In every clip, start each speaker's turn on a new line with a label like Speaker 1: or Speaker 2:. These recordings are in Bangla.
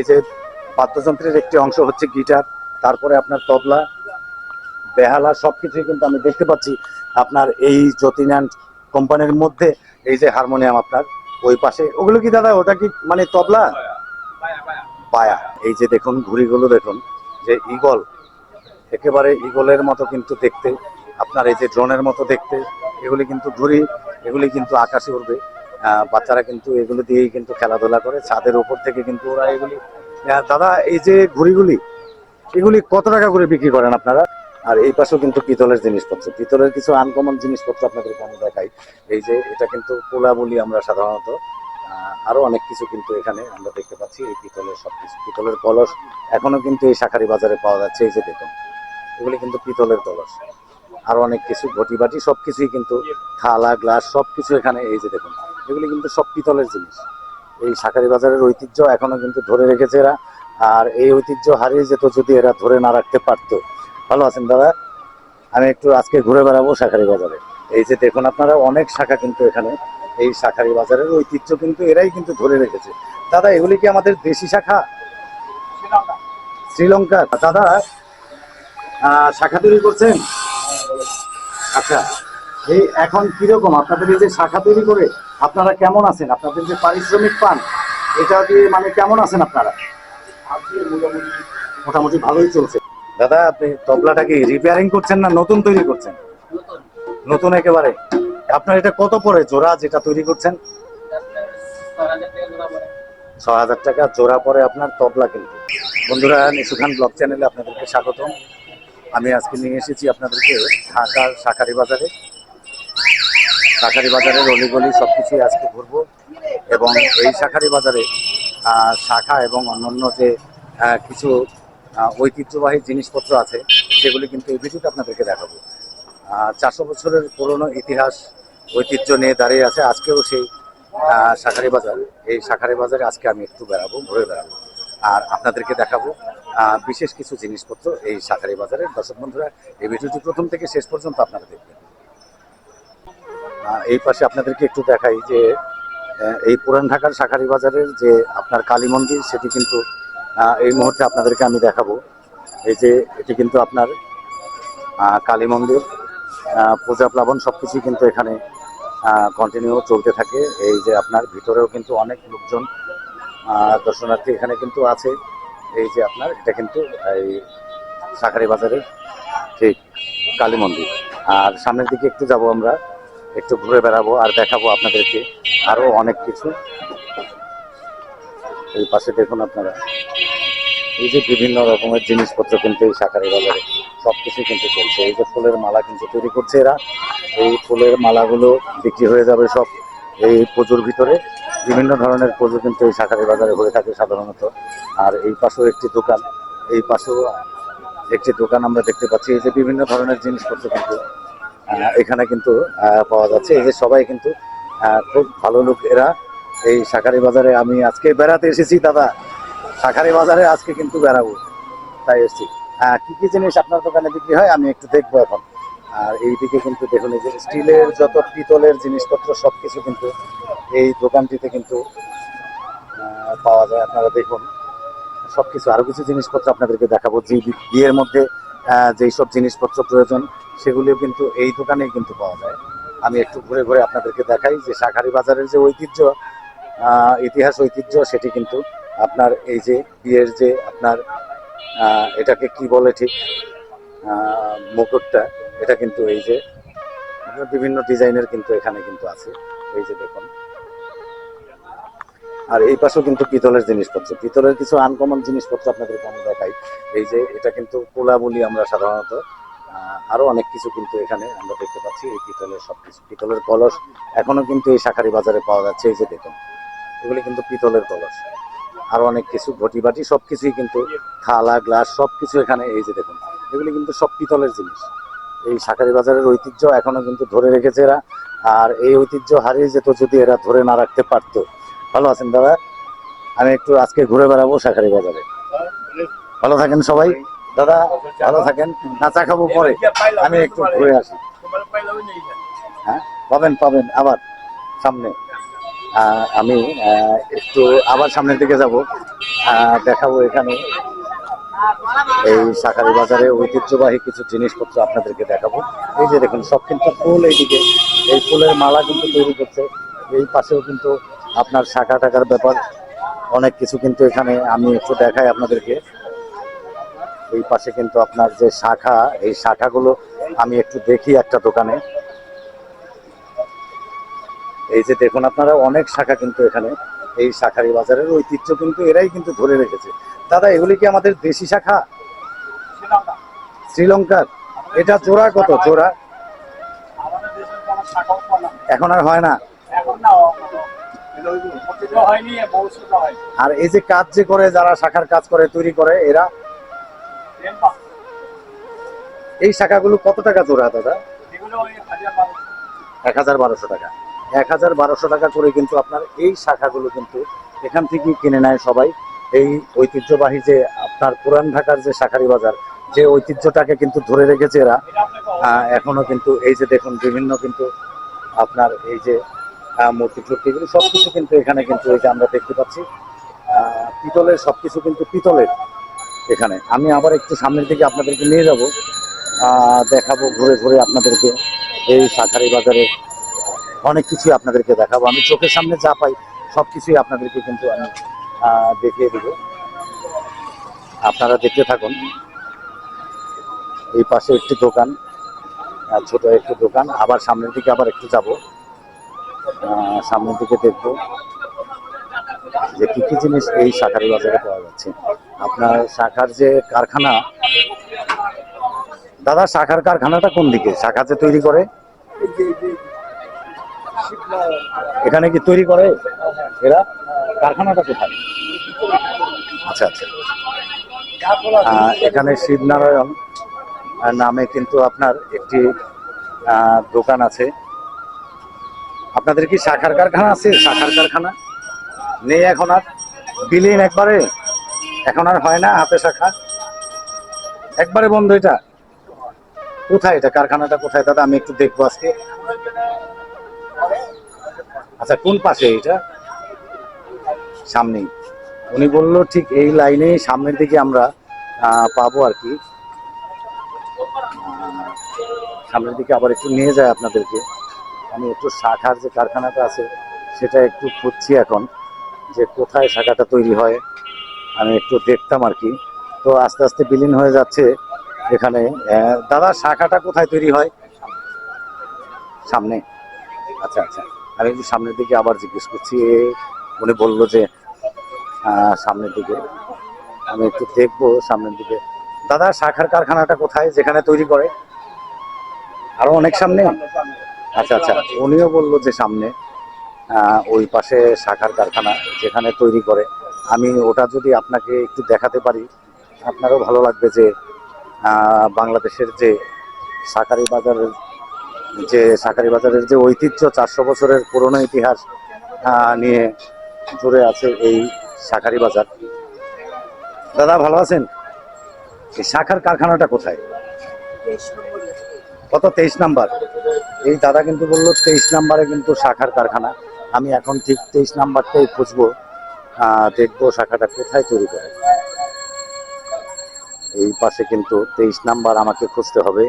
Speaker 1: এই যে বাদ্যযন্ত্রের একটি অংশ হচ্ছে গিটার তারপরে আপনার তবলা বেহালা সবকিছুই কিন্তু আমি দেখতে পাচ্ছি আপনার এই জ্যোতিনান কোম্পানির মধ্যে এই যে হারমোনিয়াম আপনার ওই পাশে। ওগুলো কি দাদা ওটা কি মানে তবলা? পায়া। এই যে দেখুন ঘুড়িগুলো দেখুন যে ইগল একেবারে ইগলের মতো কিন্তু দেখতে আপনার এই যে ড্রোনের মতো দেখতে এগুলি কিন্তু ঘুড়ি এগুলি কিন্তু আকাশে আহ, বাচ্চারা কিন্তু এগুলো দিয়েই কিন্তু খেলাধুলা করে, ছাদের উপর থেকে কিন্তু ওরা এগুলি দাদা, এই যে ঘুড়িগুলি, এগুলি কত টাকা করে বিক্রি করেন আপনারা? আর এই পাশেও কিন্তু পিতলের জিনিসপত্র, পিতলের কিছু আনকমন জিনিসপত্র আপনাদেরকে আমি দেখাই। এই যে এটা কিন্তু পোলা বলি আমরা সাধারণত আরও অনেক কিছু কিন্তু এখানে আমরা দেখতে পাচ্ছি, এই পিতলের সবকিছু, পিতলের কলস, এখনও কিন্তু এই শাখারি বাজারে পাওয়া যাচ্ছে, এই যে দেখুন, এগুলি কিন্তু পিতলের কলস। আরও অনেক কিছু ঘটি বাটি সব কিছুই কিন্তু থালা গ্লাস সব কিছু এখানে এই যে দেখুন এগুলি কিন্তু সব পিতলের জিনিস। এই শাকারি বাজারের ঐতিহ্য এখনও কিন্তু ধরে রেখেছে এরা। আর এই ঐতিহ্য হারিয়ে যেত যদি এরা ধরে না রাখতে পারতো। ভালো আছেন দাদা? আমি একটু আজকে ঘুরে বেড়াবো শাকারি বাজারে। এই যে দেখুন আপনারা অনেক শাখা কিন্তু এখানে এই শাকারি বাজারের ঐতিহ্য কিন্তু এরাই কিন্তু ধরে রেখেছে। দাদা এগুলি কি আমাদের দেশি শাখা? শ্রীলঙ্কা। দাদা শাখা তৈরি করছেন? আচ্ছা এই এখন কীরকম? আপনাদের এই যে শাখা তৈরি করে আপনারা কেমন আছেন? আপনাদের যে পারিশ্রমিক পান, এটা দিয়ে মানে কেমন আছেন আপনারা? মোটামুটি ভালোই চলছে। দাদা, আপনি তবলাটা কি রিপেয়ারিং করছেন না নতুন তৈরি করছেন? নতুন একেবারে। আপনার এটা কত পড়ে জোড়া যেটা তৈরি করছেন? ছ হাজার টাকা। জোড়া পরে আপনার তবলা কিন্তু। বন্ধুরা নিশুখান ব্লগ চ্যানেলে আপনাদেরকে স্বাগতম। আমি আজকে নিয়ে এসেছি আপনাদেরকে ঢাকার শাকারি বাজারে। শাকারি বাজারের অলিগলি সব কিছুই আজকে ঘুরবো এবং এই শাকারি বাজারে শাখা এবং অন্যান্য যে কিছু ঐতিহ্যবাহী জিনিসপত্র আছে, সেগুলি কিন্তু এই ভিডিওতে আপনাদেরকে দেখাবো। চারশো বছরের পুরনো ইতিহাস, ঐতিহ্য নিয়ে দাঁড়িয়ে আছে আজকেও সেই শাকারি বাজার। এই শাকারি বাজারে আজকে আমি একটু বেড়াবো, ঘুরে বেড়াবো। আর আপনাদেরকে দেখাবো বিশেষ কিছু জিনিসপত্র এই শাকারি বাজারের। দর্শক বন্ধুরা, এই ভিডিওটি প্রথম থেকে শেষ পর্যন্ত আপনারা দেখবেন। এই পাশে আপনাদেরকে একটু দেখাই যে এই পুরান ঢাকার শাকারি বাজারের যে আপনার কালী মন্দির, সেটি কিন্তু এই মুহূর্তে আপনাদেরকে আমি দেখাবো। এই যে, এটি কিন্তু আপনার কালী মন্দির। পূজা, প্লাবন সব কিছুই কিন্তু এখানে কন্টিনিউ চলতে থাকে। এই যে আপনার ভিতরেও কিন্তু অনেক লোকজন দর্শনার্থী এখানে কিন্তু আছে। এই যে আপনার, এটা কিন্তু এই শাকারি বাজারের ঠিক কালী মন্দির। আর সামনের দিকে একটু যাব আমরা, একটু ঘুরে বেড়াবো আর দেখাবো আপনাদেরকে আরও অনেক কিছু। এই পাশে দেখুন আপনারা, এই যে বিভিন্ন রকমের জিনিসপত্র কিন্তু এই শাকারি বাজারে সব সবকিছু কিন্তু চলছে। এই যে ফুলের মালা কিন্তু তৈরি করছে এরা। এই ফুলের মালাগুলো বিক্রি হয়ে যাবে সব এই পুজোর ভিতরে। বিভিন্ন ধরনের পুজো কিন্তু এই শাখারি বাজারে হয়ে থাকে সাধারণত। আর এই পাশেও একটি দোকান। এই পাশেও একটি দোকান আমরা দেখতে পাচ্ছি। এই যে বিভিন্ন ধরনের জিনিসপত্র কিন্তু এখানে কিন্তু পাওয়া যাচ্ছে। এই যে সবাই কিন্তু খুব ভালো লোক এরা। এই শাখারি বাজারে আমি আজকে বেড়াতে এসেছি দাদা। শাকারি বাজারে আজকে কিন্তু বেড়াবো। তাই এসেছি। আহ, কি কি জিনিস আপনার দোকানে বিক্রি হয়? আমি একটু দেখব এখন। আর এইদিকে কিন্তু দেখুন, এই যে স্টিলের যত পিতলের জিনিসপত্র সব কিছু কিন্তু এই দোকানটিতে কিন্তু পাওয়া যায়। আপনারা দেখুন সব কিছু আরও কিছু জিনিসপত্র আপনাদেরকে দেখাবো। যে বিয়ের মধ্যে যেই সব জিনিসপত্র প্রয়োজন, সেগুলিও কিন্তু এই দোকানেই কিন্তু পাওয়া যায়। আমি একটু ঘুরে ঘুরে আপনাদেরকে দেখাই যে শাখারি বাজারের যে ঐতিহ্য ইতিহাস ঐতিহ্য, সেটি কিন্তু আপনার এই যে বিয়ের যে আপনার এটাকে কি বলে ঠিক? মুকুটটা। এটা কিন্তু এই যে বিভিন্ন ডিজাইনের কিন্তু এখানে কিন্তু আছে। এই যে দেখুন। আর এই পাশেও কিন্তু পিতলের জিনিসপত্র। পিতলের কিছু আনকমন জিনিসপত্র আপনাদেরকে আমি দেখাই। এই যে এটা কিন্তু পোলা বলি আমরা সাধারণত আহ, আরও অনেক কিছু কিন্তু এখানে আমরা দেখতে পাচ্ছি। এই পিতলের সব কিছু পিতলের কলস এখনও কিন্তু এই শাকারি বাজারে পাওয়া যাচ্ছে। এই যে দেখুন এগুলি কিন্তু পিতলের কলস। আরও অনেক কিছু ঘটি বাটি সবকিছুই কিন্তু থালা গ্লাস সবকিছু এখানে এই যে দেখুন। এগুলি কিন্তু সব পিতলের জিনিস। এই শাকারি বাজারের ঐতিহ্য এখনও কিন্তু ধরে রেখেছে এরা। আর এই ঐতিহ্য হারিয়ে যেত যদি এরা ধরে না রাখতে পারতো। ভালো আছেন দাদা? আমি একটু আজকে ঘুরে বেড়াবো শাকারি বাজারে। ভালো থাকেন সবাই। দাদা, ভালো থাকেন। নাচা খাব পরে। আমি একটু ঘুরে আসি। হ্যাঁ? পাবেন পাবেন। আবার সামনে। আমি একটু আবার সামনের দিকে যাব। দেখাবো এখানে। এই শাকারি বাজারে ঐতিহ্যবাহী কিছু জিনিসপত্র আপনাদেরকে দেখাবো। এই যে দেখুন, সব কিন্তু ফুল এইদিকে। এই ফুলের মালা কিন্তু তৈরি করছে। এই পাশেও কিন্তু আপনার শাখা টাকার ব্যাপার। অনেক কিছু কিন্তু এখানে আমি একটু দেখাই আপনাদেরকে। এই পাশে কিন্তু আপনার যে শাখা, এই শাখাগুলো আমি একটু দেখি একটা দোকানে। এই যে দেখুন আপনারা, অনেক শাখা কিন্তু এখানে। এই শাখারি বাজারের ঐতিহ্য কিন্তু এরাই কিন্তু ধরে রেখেছে। দাদা, এগুলি কি আমাদের দেশি শাখা? শ্রীলঙ্কার। এটা জোড়া কত?
Speaker 2: উৎপাদন
Speaker 1: এখন আর হয় না। আর এই যে কাজ যে করে, যারা শাখার কাজ করে, তৈরি করে, এরা? এই শাখাগুলো কত টাকা জোড়া দাদা? এক হাজার বারোশো টাকা। এক হাজার বারোশো টাকা করে কিন্তু আপনার এই শাখাগুলো কিন্তু এখান থেকেই কিনে নেয় সবাই। এই ঐতিহ্যবাহী যে আপনার পুরান ঢাকার যে শাখারি বাজার, যে ঐতিহ্যটাকে কিন্তু ধরে রেখেছে এরা। এখনও কিন্তু এই যে দেখুন, বিভিন্ন কিন্তু আপনার এই যে মূর্তি টুর্তি, এগুলো সবকিছু কিন্তু এখানে কিন্তু এই যে আমরা দেখতে পাচ্ছি। পিতলের সবকিছু কিন্তু পিতলের এখানে। আমি আবার একটু সামনের দিকে আপনাদেরকে নিয়ে যাব। দেখাবো ঘুরে ঘুরে আপনাদেরকে এই শাখারি বাজারে অনেক কিছুই আপনাদেরকে দেখাবো। আমি চোখের সামনে যা পাই সব কিছুই আপনাদেরকে কিন্তু আমি দেখিয়ে দেব। আপনারা দেখতে থাকুন। এই পাশে একটি দোকান ছোট একটি দোকান। আবার সামনের দিকে আবার একটু যাব। সামনের দিকে দেখব যে কি কি জিনিস এই শাখারি বাজারে পাওয়া যাচ্ছে। আপনার শাখার যে কারখানা, দাদা, শাখার কারখানাটা কোন দিকে? শাখা যে তৈরি করে? এখানে কি তৈরি করে এরা? কারখানাটা কোথায়? আচ্ছা আচ্ছা। এখানে শিবনারায়ণ নামে কিন্তু আপনার একটি দোকান আছে। আপনাদের কি শাখার কারখানা আছে? শাখার কারখানা? নেই এখন আর? বিলীন একবারে? এখন আর হয় না হাতে শাখা? একবারে বন্ধ এটা? কোথায় এটা? কারখানাটা কোথায়? দাদা, আমি একটু দেখব আজকে। আচ্ছা কোন পাশে এটা? সামনেই। উনি বলল, ঠিক এই লাইনে সামনের দিকে আমরা পাবো আর কি। সামনের দিকে আবার একটু নিয়ে যায় আপনাদেরকে। আমি একটু শাখার যে কারখানাটা আছে, সেটা একটু খুঁজছি এখন, যে কোথায় শাখাটা তৈরি হয়। আমি একটু দেখতাম আর কি। তো আস্তে আস্তে বিলীন হয়ে যাচ্ছে এখানে। দাদা, শাখাটা কোথায় তৈরি হয়? সামনে। আচ্ছা আচ্ছা। আমি একটু সামনের দিকে আবার জিজ্ঞেস করছি উনি বলল যে সামনের দিকে। আমি একটু দেখব সামনের দিকে। দাদা, শাখার কারখানাটা কোথায়? যেখানে তৈরি করে। আরও অনেক সামনে? আচ্ছা আচ্ছা। উনিও বলল যে, সামনে ওই পাশে শাখার কারখানা যেখানে তৈরি করে। আমি ওটা যদি আপনাকে একটু দেখাতে পারি, আপনারও ভালো লাগবে যে বাংলাদেশের যে শাকারি বাজারের, যে শাকারি বাজারের যে ঐতিহ্য চারশো বছরের পুরনো ইতিহাস নিয়ে জুড়ে আছে এই শাকারি বাজার। দাদা, ভালো আছেন? এই শাখার কারখানাটা কোথায়? কত? তেইশ নাম্বার। এই দাদা কিন্তু বলল, তেইশ নাম্বারে কিন্তু শাখার কারখানা। আমি এখন ঠিক তেইশ নাম্বারটাই খুঁজবো দেখব শাখাটা কোথায় তৈরি করে। এই পাশে কিন্তু তেইশ নাম্বার আমাকে খুঁজতে হবে।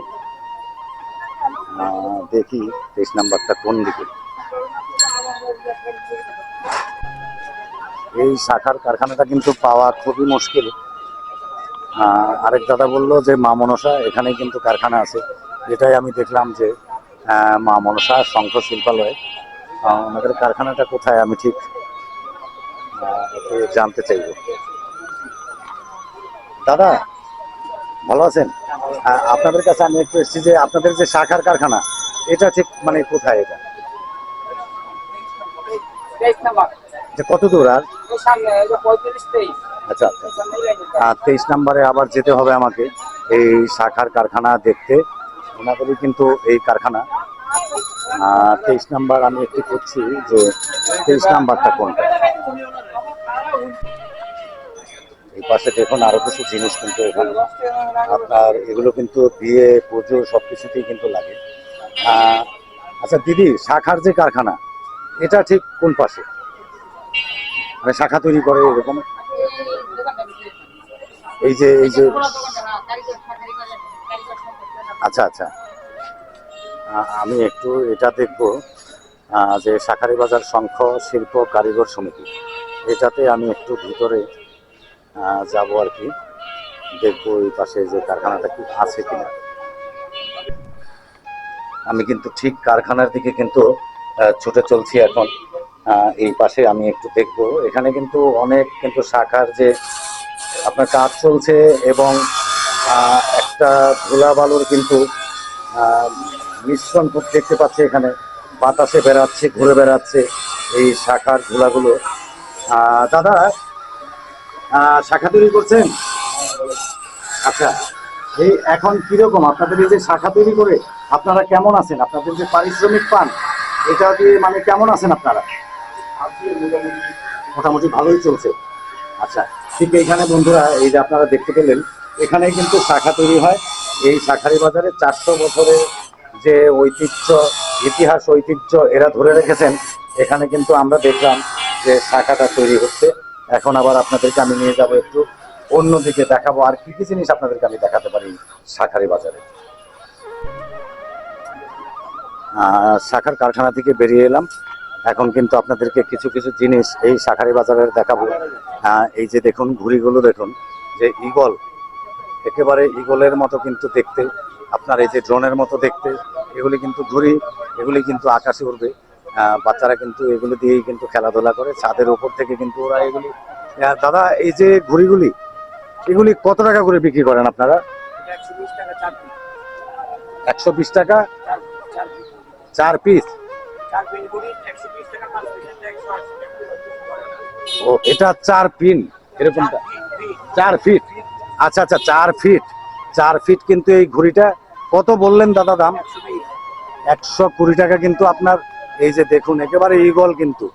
Speaker 1: দেখি তেইশ নাম্বারটা কোন দিকে। এই শাখার কারখানাটা কিন্তু পাওয়া খুবই মুশকিল। আরেক দাদা বলল যে মা মনসা এখানে কিন্তু কারখানা আছে। এটাই আমি দেখলাম যে মা মনসা শঙ্খ শিল্পালয়। ওনাদের কারখানাটা কোথায় আমি ঠিক জানতে চাইব। দাদা ভালো আছেন? আপনাদের কাছে আমি একটু এসেছি যে আপনাদের যে শাখার কারখানা এটা ঠিক মানে কোথায় এটা? কত দূর আর? আচ্ছা। আচ্ছা। আর তেইশ নাম্বারে আবার যেতে হবে আমাকে এই শাখার কারখানা দেখতে। ওনাদেরই কিন্তু এই কারখানা। তেইশ নাম্বার আমি একটু করছি যে তেইশ নাম্বারটা কোনটা? এই পাশে দেখুন আরও কিছু জিনিস কিন্তু এখানে। আপনার এগুলো কিন্তু বিয়ে পুজো সব কিছুতেই কিন্তু লাগে। আচ্ছা দিদি শাখার যে কারখানা এটা ঠিক কোন পাশে? মানে শাখা তৈরি করে এরকম। এই যে এই যে আচ্ছা আচ্ছা। আমি একটু এটা দেখব যে শাখারি বাজার সংঘ শিল্প কারিগর সমিতি। এটাতে আমি একটু ভিতরে যাব আর কি। দেখব এই পাশে যে কারখানাটা কি আছে কিনা। আমি কিন্তু ঠিক কারখানার দিকে কিন্তু ছুটে চলছি এখন। এই পাশে আমি একটু দেখব। এখানে কিন্তু অনেক কিন্তু শাখার যে আপনার কাজ চলছে এবং একটা ধুলা বালুর কিন্তু মিশ্রণ খুব দেখতে পাচ্ছি এখানে। বাতাসে বেড়াচ্ছে, ঘুরে বেড়াচ্ছে এই শাখার ধুলাগুলো। দাদা শাখা তৈরি করছেন? আচ্ছা এই এখন কীরকম? আপনাদের এই যে শাখা তৈরি করে আপনারা কেমন আছেন? আপনাদের যে পারিশ্রমিক পান, এটা দিয়ে মানে কেমন আছেন আপনারা? মোটামুটি ভালোই চলছে। আচ্ছা ঠিক এইখানে বন্ধুরা, এই যে আপনারা দেখতে পেলেন এখানে কিন্তু শাখা তৈরি হয়। এই শাখারি বাজারে চারশো বছরের যে ঐতিহ্য, ইতিহাস ঐতিহ্য এরা ধরে রেখেছেন, এখানে কিন্তু আমরা দেখলাম যে শাখাটা তৈরি হচ্ছে। এখন আবার আপনাদেরকে আমি নিয়ে যাব একটু অন্যদিকে দেখাবো, আর কি কি জিনিস আপনাদেরকে আমি দেখাতে পারি শাখারি বাজারে। শাখার কারখানা থেকে বেরিয়ে এলাম। এখন কিন্তু আপনাদেরকে কিছু কিছু জিনিস এই শাখারি বাজারের দেখাবো। এই যে দেখুন ঘুড়িগুলো দেখুন যে ইগল একেবারে ইগলের মতো কিন্তু দেখতে আপনার এই যে ড্রোনের মতো দেখতে এগুলি কিন্তু ঘুড়ি এগুলি কিন্তু আকাশে উঠবে বাচ্চারা কিন্তু এগুলো দিয়েই কিন্তু খেলাধুলা করে ছাদের উপর থেকে কিন্তু ওরা এগুলি দাদা এই যে ঘুড়িগুলি এগুলি কত টাকা করে বিক্রি করেন আপনারা? একশো বিশ টাকা? চার পিস? ও এটা চার পিন এরকমটা চার ফিট। আচ্ছা আচ্ছা চার ফিট। চার ফিট কিন্তু এই ঘুড়িটা। কত বললেন দাদা দাম? একশো কুড়ি টাকা কিন্তু আপনার এই যে দেখুন একেবারে ইগল কিন্তু।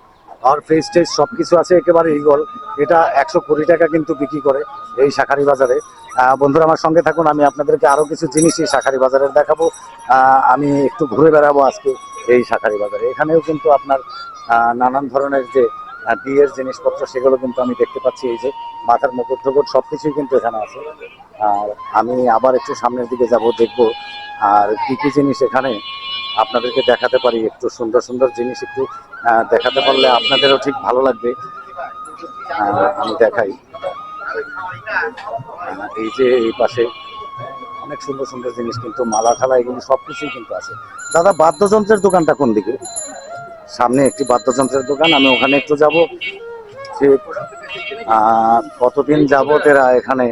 Speaker 1: আর ফেস টেস সব কিছু আছে একেবারে ইগল এটা একশো কুড়ি টাকা কিন্তু বিক্রি করে এই শাখারি বাজারে। বন্ধুরা আমার সঙ্গে থাকুন আমি আপনাদেরকে আরও কিছু জিনিস এই শাখারি বাজারের দেখাবো। আমি একটু ঘুরে বেড়াবো আজকে। এই শাখারি বাজারে। এখানেও কিন্তু আপনার নানান ধরনের যে বিয়ের জিনিসপত্র, সেগুলো কিন্তু আমি দেখতে পাচ্ছি। এই যে, মাথার মুকুট টুকুট সব কিছুই কিন্তু এখানে আছে। আর আমি আবার একটু সামনের দিকে যাব, দেখব আর কি কি জিনিস এখানে আপনাদেরকে দেখাতে পারি। একটু সুন্দর সুন্দর জিনিস একটু দেখাতে পারলে আপনাদেরও ঠিক ভালো লাগবে। আমি দেখাই। এই যে, এই পাশে অনেক সুন্দর সুন্দর জিনিস কিন্তু, মালা ঠালা এগুলো সব কিছুই কিন্তু আছে। দাদা, বাদ্যযন্ত্রের দোকানটা কোন দিকে? সামনে একটি বাদ্যযন্ত্রের দোকান, আমি ওখানে একটু যাব। ঠিক কতদিন যাবত এরা এখানে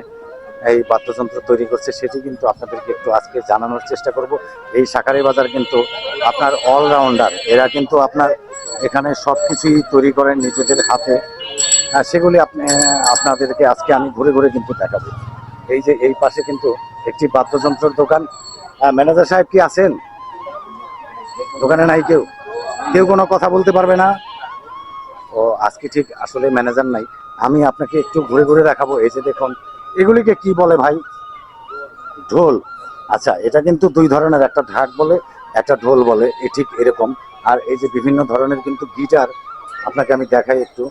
Speaker 1: এই বাদ্যযন্ত্র তৈরি করছে সেটি কিন্তু আপনাদেরকে একটু আজকে জানানোর চেষ্টা করব। এই শাকারি বাজার কিন্তু আপনার অলরাউন্ডার এরা কিন্তু আপনার এখানে সব কিছুই তৈরি করেন নিজেদের হাতে। সেগুলি আপনি, আপনাদেরকে আজকে আমি ঘুরে ঘুরে কিন্তু দেখাবো। এই যে এই পাশে কিন্তু একটি বাদ্যযন্ত্রের দোকান। ম্যানেজার সাহেব কি আছেন? দোকানে নাই কেউ? কেউ কোনো কথা বলতে পারবে না? ও, আজকে ঠিক আসলে ম্যানেজার নাই। আমি আপনাকে একটু ঘুরে ঘুরে দেখাবো। এই যে দেখুন, এগুলিকে কি বলে ভাই? ঢোল। আচ্ছা এটা কিন্তু দুই ধরনের, একটা ঢাক বলে, একটা ঢোল বলে। এ ঠিক এরকম। আর এই যে বিভিন্ন ধরনের কিন্তু গিটার, আপনাকে আমি দেখাই একটু।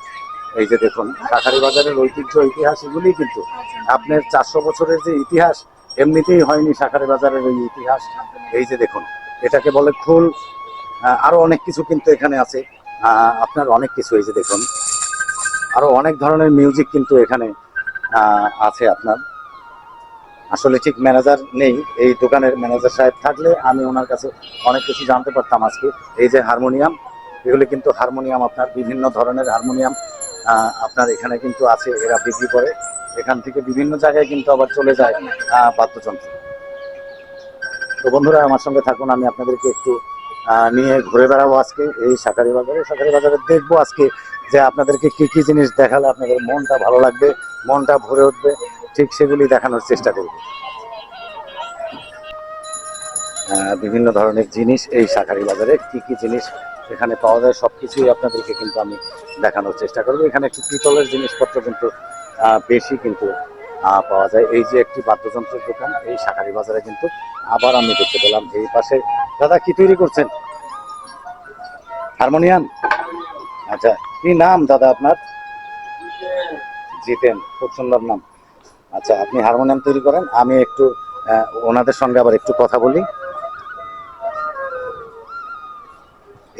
Speaker 1: এই যে দেখুন কাখারি বাজারের ঐতিহ্য ইতিহাস এগুলি কিন্তু আপনার চারশো বছরের যে ইতিহাস এমনিতেই হয়নি শাখারি বাজারের এই ইতিহাস। এই যে দেখুন এটাকে বলে খোল। আহ, আরও অনেক কিছু কিন্তু এখানে আছে। আপনার অনেক কিছু এই যে দেখুন আরও অনেক ধরনের মিউজিক কিন্তু এখানে আছে আপনার। আসলে ঠিক ম্যানেজার নেই এই দোকানের ম্যানেজার সাহেব থাকলে আমি ওনার কাছে অনেক কিছু জানতে পারতাম আজকে। এই যে হারমোনিয়াম এগুলি কিন্তু হারমোনিয়াম আপনার বিভিন্ন ধরনের হারমোনিয়াম আপনার এখানে কিন্তু আছে, এরা বিক্রি করে। এখান থেকে বিভিন্ন জায়গায় কিন্তু আবার চলে যায় বাদ্যযন্ত্র। তো বন্ধুরা, আমার সঙ্গে থাকুন, আমি আপনাদেরকে একটু নিয়ে ঘুরে বেড়াবো আজকে, এই শাকারি বাজারে। শাকারি বাজারে দেখব আজকে যে আপনাদেরকে কি কি জিনিস দেখালে আপনাদের মনটা ভালো লাগবে, মনটা ভরে উঠবে। ঠিক সেগুলি দেখানোর চেষ্টা করব। বিভিন্ন ধরনের জিনিস এই শাকারি বাজারে কি কি জিনিস এখানে পাওয়া যায় সব কিছুই আপনাদেরকে কিন্তু আমি দেখানোর চেষ্টা করব। এখানে একটু পিতলের জিনিসপত্র কিন্তু বেশি কিন্তু পাওয়া যায়। এই যে একটি বাদ্যযন্ত্রের দোকান, এই শাখারি বাজারে কিন্তু আবার আমি দেখতে পেলাম এই পাশে দাদা কি তৈরি করছেন? হারমোনিয়াম? আচ্ছা কি নাম দাদা আপনার? জিতেন, খুব সুন্দর নাম। আচ্ছা আপনি হারমোনিয়াম তৈরি করেন, আমি একটু ওনাদের সঙ্গে আবার একটু কথা বলি।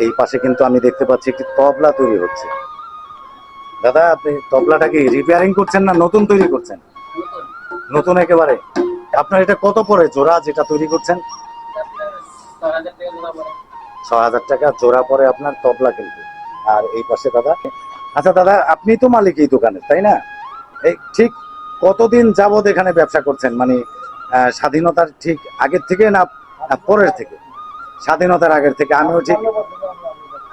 Speaker 1: এই পাশে কিন্তু আমি দেখতে পাচ্ছি একটি তবলা তৈরি হচ্ছে। দাদা, আপনি তবলাটা কি রিপেয়ারিং করছেন না নতুন তৈরি করছেন? নতুন একেবারে। আপনার এটা কত পড়ে জোড়া যেটা তৈরি করছেন? ছ হাজার টাকা জোড়া পরে আপনার তবলা কিন্তু। আর এই পাশে দাদা আচ্ছা দাদা, আপনি তো মালিক এই দোকানের, তাই না? এই ঠিক কতদিন যাবত এখানে ব্যবসা করছেন? মানে স্বাধীনতার ঠিক আগের থেকে না পরের থেকে? স্বাধীনতার আগের থেকে? আমিও ঠিক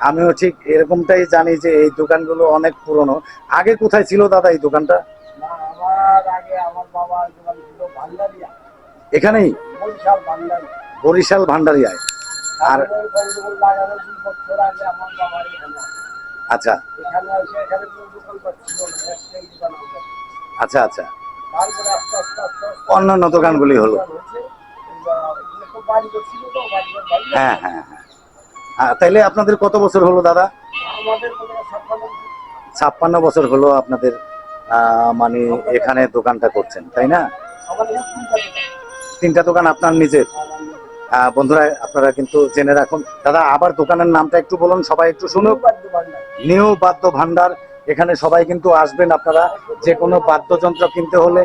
Speaker 1: আমিও ঠিক এরকমটাই জানি যে এই দোকানগুলো অনেক পুরনো। আগে কোথায় ছিল দাদা এই দোকানটা? এখানেই?
Speaker 2: বরিশাল
Speaker 1: ভান্ডারিয়ায়। আর আচ্ছা। আচ্ছা আচ্ছা।
Speaker 2: আস্তে
Speaker 1: অন্যান্য দোকানগুলি হলো। হ্যাঁ হ্যাঁ হ্যাঁ। আহ, তাইলে আপনাদের কত বছর হলো দাদা?
Speaker 2: হয় ছাপ্পান্ন।
Speaker 1: বছর হলো আপনাদের আহ, মানে এখানে দোকানটা করছেন তাই না?
Speaker 2: তিনটা দোকান।
Speaker 1: আপনার নিজের? বন্ধুরা আপনারা কিন্তু জেনে রাখুন। দাদা আবার দোকানের নামটা একটু বলুন সবাই একটু শুনুক। নিউ বাদ্য ভান্ডার এখানে সবাই কিন্তু আসবেন আপনারা। যে কোনো বাদ্যযন্ত্র কিনতে হলে।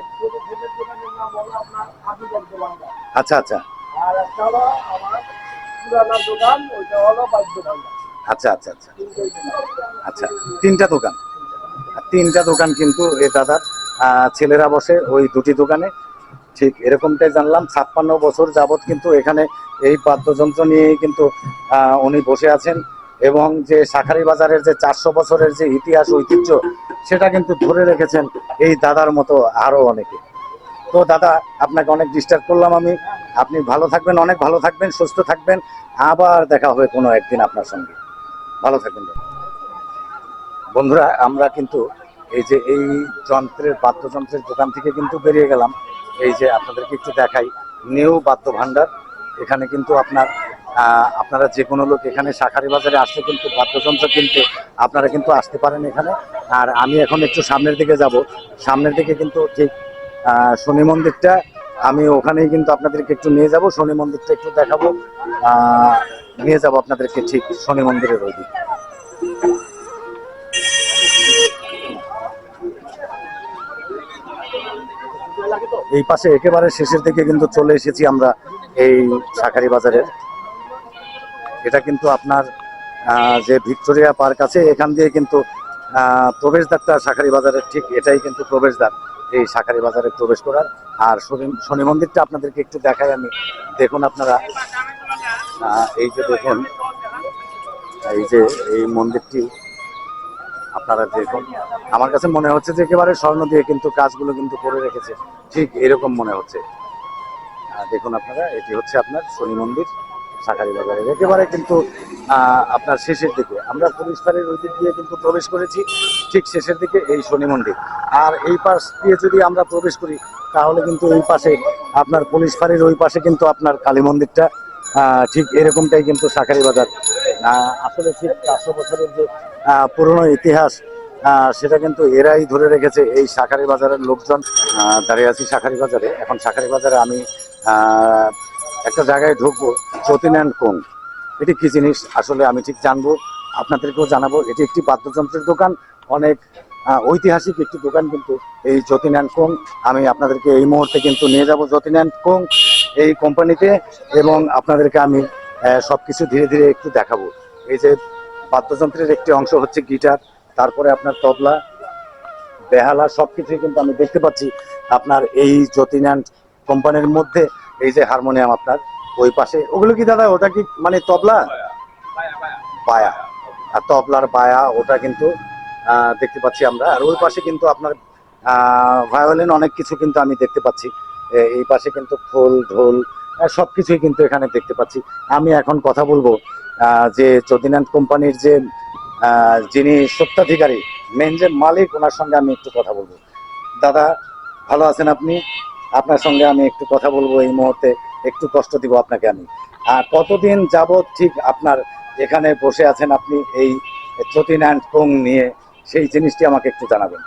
Speaker 1: আচ্ছা আচ্ছা।
Speaker 2: পুরানা দোকান, ওইটা হলো
Speaker 1: আচ্ছা আচ্ছা আচ্ছা। আচ্ছা তিনটা দোকান। তিনটা দোকান কিন্তু এই দাদার। ছেলেরা বসে ওই দুটি দোকানে। ঠিক এরকমটাই জানলাম। ছাপ্পান্ন বছর যাবৎ কিন্তু এখানে এই বাদ্যযন্ত্র নিয়েই কিন্তু উনি বসে আছেন। এবং যে শাখারি বাজারের যে চারশো বছরের যে ইতিহাস, ঐতিহ্য, সেটা কিন্তু ধরে রেখেছেন এই দাদার মতো আরও অনেকে। তো দাদা, আপনাকে অনেক ডিস্টার্ব করলাম আমি। আপনি ভালো থাকবেন, অনেক ভালো থাকবেন, সুস্থ থাকবেন। আবার দেখা হবে কোনো একদিন আপনার সঙ্গে। ভালো থাকবেন বন্ধুরা, আমরা কিন্তু এই যে এই যন্ত্রের, বাদ্যযন্ত্রের দোকান থেকে কিন্তু বেরিয়ে গেলাম। এই যে আপনাদেরকে একটু দেখাই, নিউ বাদ্য ভান্ডার এখানে কিন্তু আপনার আপনারা যে কোনো লোক এখানে শাখারি বাজারে আসলে কিন্তু বাদ্যযন্ত্র কিনতে আপনারা কিন্তু আসতে পারেন এখানে। আর আমি এখন একটু সামনের দিকে যাব। সামনের দিকে কিন্তু ঠিক শনি মন্দিরটা আমি ওখানেই কিন্তু আপনাদেরকে একটু নিয়ে যাব, শনি মন্দিরটা একটু দেখাবো। নিয়ে যাব আপনাদেরকে ঠিক শনি মন্দিরের ওই দিকে এই পাশে একেবারে শেষের দিকে কিন্তু চলে এসেছি আমরা এই শাকারি বাজারের। এটা কিন্তু আপনার যে ভিক্টোরিয়া পার্ক আছে, এখান দিয়ে কিন্তু প্রবেশদ্বারটা শাকারি বাজারের ঠিক এটাই কিন্তু প্রবেশদ্বার। এই শাকারি বাজারে প্রবেশ করার। আর শনি মন্দিরটা আপনাদেরকে একটু দেখাই, আমি দেখুন আপনারা। এই যে দেখুন, এই যে এই মন্দিরটি আপনারা দেখুন। আমার কাছে মনে হচ্ছে যে একেবারে স্বর্ণ দিয়ে কিন্তু কাজগুলো কিন্তু করে রেখেছে। ঠিক এরকম মনে হচ্ছে। দেখুন আপনারা, এটি হচ্ছে আপনার শনি মন্দির। শাকারি বাজারের একেবারে কিন্তু আপনার শেষের দিকে। আমরা পুলিশ ফাঁড়ির ওই দিক দিয়ে কিন্তু প্রবেশ করেছি, ঠিক শেষের দিকে এই শনি মন্দির। আর এই পাশ দিয়ে যদি আমরা প্রবেশ করি, তাহলে কিন্তু এই পাশে আপনার পুলিশ ফাঁড়ির ওই পাশে কিন্তু আপনার কালী মন্দিরটা ঠিক এরকমটাই কিন্তু শাকারি বাজার। আসলে ঠিক চারশো বছরের যে পুরনো ইতিহাস সেটা কিন্তু এরাই ধরে রেখেছে এই শাকারি বাজারের লোকজন। দাঁড়িয়ে আছি শাকারি বাজারে। এখন শাকারি বাজারে আমি একটা জায়গায় ঢুকবো, যতীন অ্যান্ড কোং এটি কি জিনিস? আসলে আমি ঠিক জানব, আপনাদেরকেও জানাব, এটি একটি বাদ্যযন্ত্রের দোকান, অনেক ঐতিহাসিক একটি দোকান কিন্তু এই যতীন অ্যান্ড কোং আমি আপনাদেরকে এই মুহূর্তে কিন্তু নিয়ে যাব যতীন অ্যান্ড কোং এই কোম্পানিতে এবং আপনাদেরকে আমি সব কিছু ধীরে ধীরে একটু দেখাবো। এই যে বাদ্যযন্ত্রের একটি অংশ হচ্ছে গিটার, তারপরে আপনার তবলা, বেহালা সব কিছুই কিন্তু আমি দেখতে পাচ্ছি আপনার এই যতীন অ্যান্ড কোম্পানির মধ্যে। এই যে হারমোনিয়াম আপনার ওই পাশে। ওগুলো কি দাদা ওটা কি মানে তবলা? বায়া আর তবলার বায়া ওটা কিন্তু দেখতে পাচ্ছি আমরা। আর ওই পাশে কিন্তু আপনার ভায়োলিন অনেক কিছু কিন্তু আমি দেখতে পাচ্ছি। এই পাশে কিন্তু ফুল ঢোল আহ, সবকিছুই কিন্তু এখানে দেখতে পাচ্ছি। আমি এখন কথা বলব যে যদিনাথ কোম্পানির যে যিনি সত্ত্বাধিকারী মেন যে মালিক ওনার সঙ্গে আমি একটু কথা বলব। দাদা ভালো আছেন আপনি? আপনার সঙ্গে আমি একটু কথা বলব এই মুহূর্তে একটু কষ্ট দিব আপনাকে আমি। আর কতদিন যাবত ঠিক আপনার এখানে বসে আছেন আপনি এই যতীন অ্যান্ড কোং নিয়ে সেই জিনিসটি আমাকে একটু জানাবেন।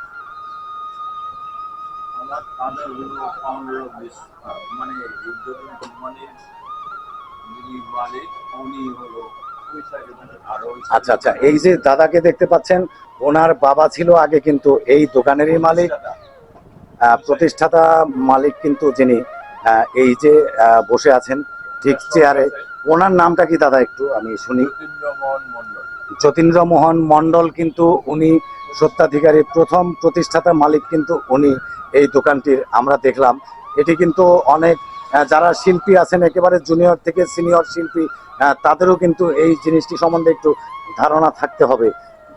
Speaker 3: মানে
Speaker 1: আচ্ছা আচ্ছা এই যে দাদাকে দেখতে পাচ্ছেন ওনার বাবা ছিল আগে কিন্তু এই দোকানেরই মালিক। প্রতিষ্ঠাতা মালিক কিন্তু যিনি এই যে বসে আছেন ঠিক চেয়ারে ওনার নামটা কি দাদা একটু আমি শুনি?
Speaker 3: যতীন্দ্রমোহন মন্ডল
Speaker 1: মণ্ডল কিন্তু উনি সত্ত্বাধিকারী প্রথম প্রতিষ্ঠাতা মালিক কিন্তু উনি এই দোকানটির আমরা দেখলাম। এটি কিন্তু অনেক যারা শিল্পী আছেন একেবারে জুনিয়র থেকে সিনিয়র শিল্পী তাদেরও কিন্তু এই জিনিসটি সম্বন্ধে একটু ধারণা থাকতে হবে।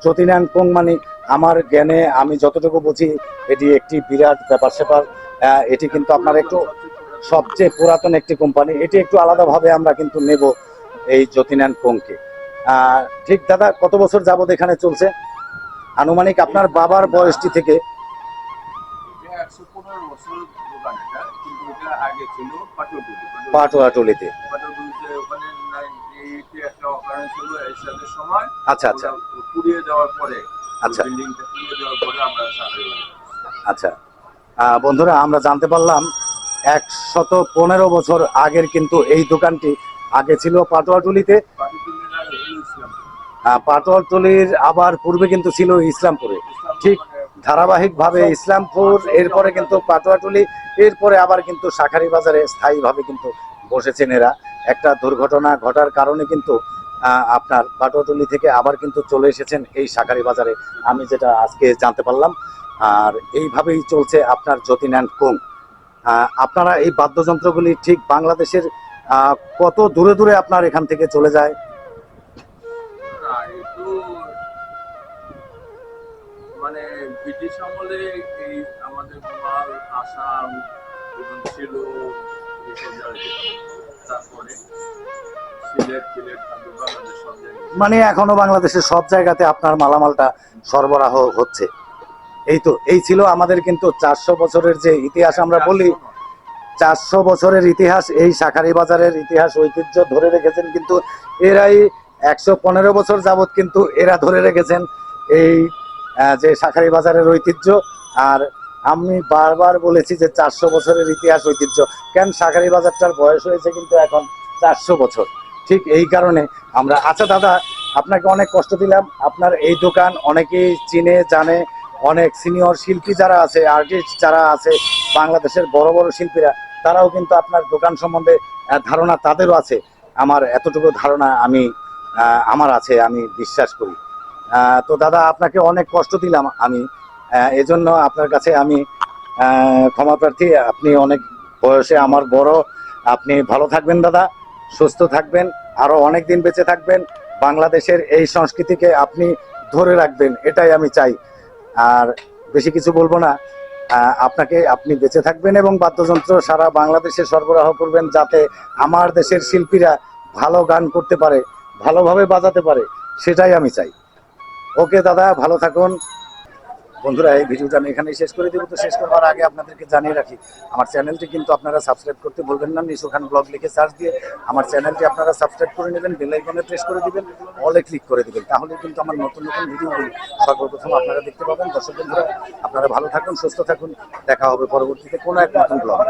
Speaker 1: যতীন অ্যান্ড কোং মানে আমার জ্ঞানে আমি যতটুকু বুঝি এটি একটি বিরাট ব্যাপার স্যাপার আহ, এটি কিন্তু আপনার একটু সবচেয়ে পুরাতন একটি কোম্পানি। এটি একটু আলাদাভাবে আমরা কিন্তু নেব এই যতীন অ্যান্ড কোংকে ঠিক দাদা কত বছর যাবত এখানে চলছে? আনুমানিক আপনার বাবার বয়সটি থেকে। পাটোয়াটুলিতে।
Speaker 3: একটা হলো এরশাদের সময়
Speaker 1: আচ্ছা আচ্ছা।
Speaker 3: ওটা পুড়িয়ে দেওয়ার পরে
Speaker 1: আচ্ছা।
Speaker 3: বিল্ডিংটা পুড়িয়ে দেওয়ার পরে আমরা চাকরি
Speaker 1: আচ্ছা। বন্ধুরা আমরা জানতে পারলাম একশত পনেরো বছর আগের কিন্তু এই দোকানটি আগে ছিল পাটোয়াটুলিতে
Speaker 3: পাটোয়াটুলির
Speaker 1: আবার পূর্বে কিন্তু ছিল ইসলামপুরে। ঠিক ধারাবাহিকভাবে ইসলামপুর এরপরে কিন্তু পাটোয়াটুলি এরপরে আবার কিন্তু শাখারি বাজারে স্থায়ীভাবে কিন্তু বসেছেন এরা। একটা দুর্ঘটনা ঘটার কারণে কিন্তু আপনার পাটোয়াটুলি থেকে আবার কিন্তু চলে এসেছেন এই শাখারি বাজারে। আমি যেটা আজকে জানতে পারলাম, আর এইভাবেই চলছে আপনার যতীন অ্যান্ড কোং। আপনারা এই বাদ্যযন্ত্রগুলি ঠিক বাংলাদেশের কত দূরে দূরে আপনার এখান থেকে চলে যায়?
Speaker 3: মানে ব্রিটিশ আমলে এই আমাদের আসাম ছিল
Speaker 1: মানে এখনও বাংলাদেশের সব জায়গাতে আপনার মালামালটা সরবরাহ হচ্ছে। এই তো এই ছিল আমাদের কিন্তু চারশো বছরের যে ইতিহাস আমরা বলি চারশো বছরের ইতিহাস এই শাখারি বাজারের ইতিহাস ঐতিহ্য ধরে রেখেছেন কিন্তু এরাই একশো পনেরো বছর যাবত কিন্তু এরা ধরে রেখেছেন এই যে শাখারি বাজারের ঐতিহ্য। আর আমি বারবার বলেছি যে চারশো বছরের ইতিহাস ঐতিহ্য। কেন শাখারি বাজারটার বয়স হয়েছে কিন্তু এখন চারশো বছর? ঠিক এই কারণে আমরা আচ্ছা দাদা, আপনাকে অনেক কষ্ট দিলাম। আপনার এই দোকান অনেকেই চিনে, জানে। অনেক সিনিয়র শিল্পী যারা আছে আর্টিস্ট যারা আছে, বাংলাদেশের বড় বড় শিল্পীরা, তারাও কিন্তু আপনার দোকান সম্বন্ধে ধারণা তাদেরও আছে। আমার এতটুকু ধারণা আমি আমার আছে, আমি বিশ্বাস করি। তো দাদা, আপনাকে অনেক কষ্ট দিলাম আমি। এজন্য আপনার কাছে আমি ক্ষমা প্রার্থী, আপনি অনেক বয়সে আমার বড়। আপনি ভালো থাকবেন দাদা, সুস্থ থাকবেন, আরও অনেক দিন বেঁচে থাকবেন। বাংলাদেশের এই সংস্কৃতিকে আপনি ধরে রাখবেন, এটাই আমি চাই। আর বেশি কিছু বলব না আপনাকে আপনি বেঁচে থাকবেন এবং বাদ্যযন্ত্র সারা বাংলাদেশে সরবরাহ করবেন যাতে আমার দেশের শিল্পীরা ভালো গান করতে পারে, ভালোভাবে বাজাতে পারে, সেটাই আমি চাই। ওকে দাদা, ভালো থাকুন। বন্ধুরা, এই ভিডিওটা আমি এখানেই শেষ করে দেবো। তো শেষ করার আগে আপনাদেরকে জানিয়ে রাখি, আমার চ্যানেলটি কিন্তু আপনারা সাবস্ক্রাইব করতে ভুলবেন না। নিশু খান ব্লগ লিখে সার্চ দিয়ে আমার চ্যানেলটি আপনারা সাবস্ক্রাইব করে নেবেন বেলাইকনে প্রেস করে দেবেন অলে ক্লিক করে দেবেন। তাহলে কিন্তু আমার নতুন নতুন ভিডিওগুলি সর্বপ্রথম আপনারা দেখতে পাবেন। দর্শক বন্ধুরা, আপনারা ভালো থাকুন, সুস্থ থাকুন। দেখা হবে পরবর্তীতে কোনো এক নতুন ব্লগ